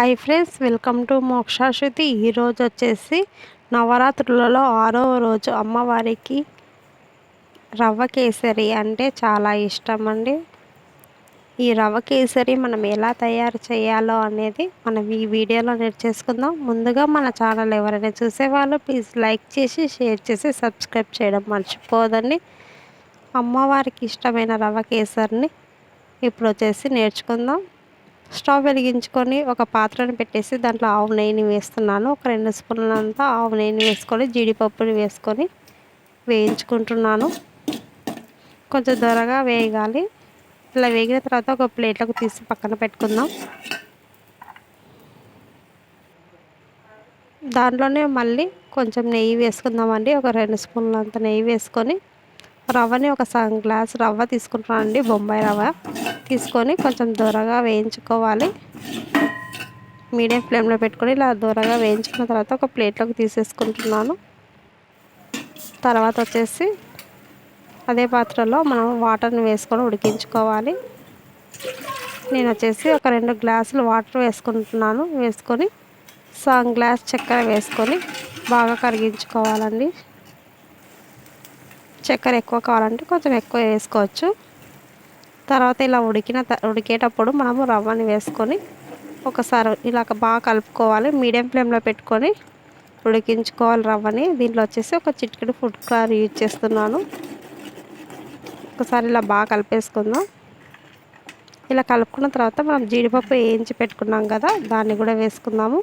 Hi friends welcome to Mokshashruti ఈరోజు వచ్చేసి నవరాత్రులలో ఆరో రోజు అమ్మవారికి రవ్వ కేసరి అంటే చాలా ఇష్టం అండి. ఈ రవ్వ కేసరి మనం ఎలా తయారు చేయాలో అనేది మనం ఈ వీడియోలో నేర్చేసుకుందాం ముందుగా మన ఛానల్ ఎవరైనా చూసేవాళ్ళు ప్లీజ్ లైక్ చేసి షేర్ చేసి సబ్స్క్రైబ్ చేయడం మర్చిపోదండి. అమ్మవారికి ఇష్టమైన రవ్వ కేసరిని ఇప్పుడు వచ్చేసి నేర్చుకుందాం. స్టవ్ వెలిగించుకొని ఒక పాత్రను పెట్టేసి దాంట్లో ఆవు నెయ్యిని వేస్తున్నాను. ఒక రెండు స్పూన్లంతా ఆవు నెయ్యిని వేసుకొని జీడిపప్పుని వేసుకొని వేయించుకుంటున్నాను. కొంచెం త్వరగా వేయగాలి ఇలా వేగిన తర్వాత ఒక ప్లేట్లకు తీసి పక్కన పెట్టుకుందాం. దాంట్లోనే మళ్ళీ కొంచెం నెయ్యి వేసుకుందామండి. ఒక రెండు స్పూన్లంత నెయ్యి వేసుకొని రవ్వని ఒక సగం గ్లాస్ రవ్వ తీసుకుంటున్నాను అండి బొంబాయి రవ్వ. తీసుకొని కొంచెం దూరగా వేయించుకోవాలి. మీడియం ఫ్లేమ్లో పెట్టుకొని ఇలా దూరగా వేయించుకున్న తర్వాత ఒక ప్లేట్లోకి తీసేసుకుంటున్నాను. తర్వాత వచ్చేసి అదే పాత్రలో మనం వాటర్ని వేసుకొని ఉడికించుకోవాలి. నేను వచ్చేసి ఒక రెండు గ్లాసులు వాటర్ వేసుకుంటున్నాను. వేసుకొని సగం గ్లాస్ చక్కెర వేసుకొని బాగా కరిగించుకోవాలండి. చక్కెర ఎక్కువ కావాలంటే కొంచెం ఎక్కువ వేసుకోవచ్చు. తర్వాత ఇలా ఉడికిన ఉడికేటప్పుడు మనము రవ్వని వేసుకొని ఒకసారి ఇలా బాగా కలుపుకోవాలి. మీడియం ఫ్లేమ్లో పెట్టుకొని ఉడికించుకోవాలి రవ్వని. దీంట్లో వచ్చేసి ఒక చిటికెడు ఫుడ్ కలర్ యూజ్ చేస్తున్నాను. ఒకసారి ఇలా బాగా కలిపేసుకుందాం. ఇలా కలుపుకున్న తర్వాత మనం జీడిపప్పు వేయించి పెట్టుకున్నాం కదా దాన్ని కూడా వేసుకుందాము.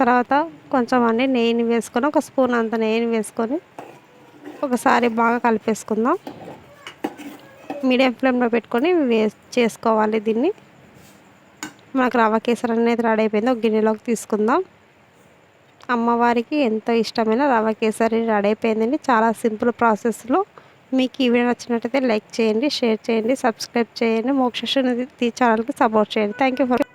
తర్వాత కొంచెం అన్నీ నెయ్యిని వేసుకొని ఒక స్పూన్ అంత నెయ్యిని వేసుకొని ఒకసారి బాగా కలిపేసుకుందాం. మీడియం ఫ్లేమ్లో పెట్టుకొని వే చేసుకోవాలి దీన్ని. మనకు రవ్వ కేసరి అనేది రెడీ అయిపోయింది. ఒక గిన్నెలోకి తీసుకుందాం. అమ్మవారికి ఎంతో ఇష్టమైన రవ్వ కేసరి రెడీ అయిపోయిందండి. చాలా సింపుల్ ప్రాసెస్లో. మీకు ఈ వీడియో నచ్చినట్టయితే లైక్ చేయండి షేర్ చేయండి సబ్స్క్రైబ్ చేయండి. మోక్ష ఛానల్కి సపోర్ట్ చేయండి. Thank you for